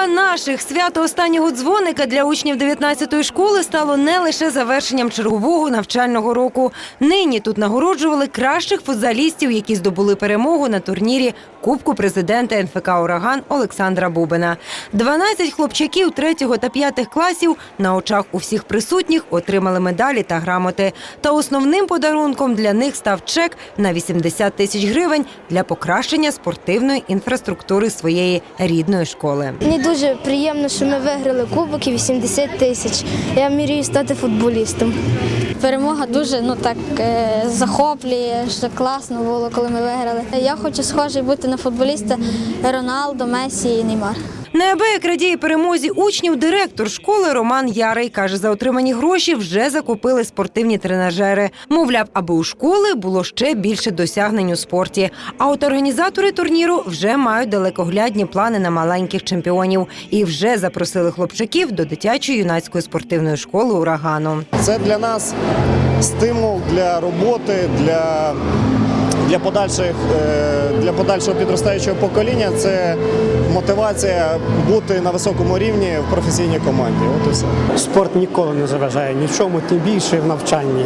Перемога наших свято останнього дзвоника для учнів 19-ї школи стало не лише завершенням чергового навчального року. Нині тут нагороджували кращих футзалістів, які здобули перемогу на турнірі Кубку президента НФК Ураган Олександра Бубина. 12 хлопчаків 3 та 5 класів на очах у всіх присутніх отримали медалі та грамоти. Та основним подарунком для них став чек на 80 тисяч гривень для покращення спортивної інфраструктури своєї рідної школи. Мені дуже приємно, що ми виграли кубок і 80 тисяч. Я мрію стати футболістом. Перемога дуже ну так е, захоплює, що класно було, коли ми виграли. Я хочу схожий бути на футболіста Роналдо, Месі і Неймар. Неабияк радіє перемозі учнів директор школи Роман Ярий каже, за отримані гроші вже закупили спортивні тренажери. Мовляв, аби у школи було ще більше досягнень у спорті. А от організатори турніру вже мають далекоглядні плани на маленьких чемпіонів і вже запросили хлопчаків до дитячої юнацької спортивної школи урагану. Це для нас стимул для роботи, для, для, подальших, е, для подальшого підростаючого покоління. Це мотивація бути на високому рівні в професійній команді. От і все. Спорт ніколи не заважає нічому, тим більше в навчанні.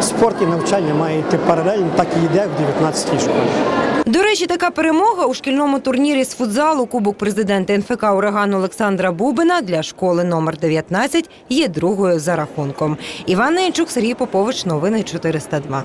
Спорт і навчання має йти паралельно, так і йде в 19-й школі. До речі, така перемога у шкільному турнірі з футзалу Кубок президента НФК Ураган Олександра Бубина для школи номер 19 є другою за рахунком. Іван Нейчук, Сергій Попович, новини 402.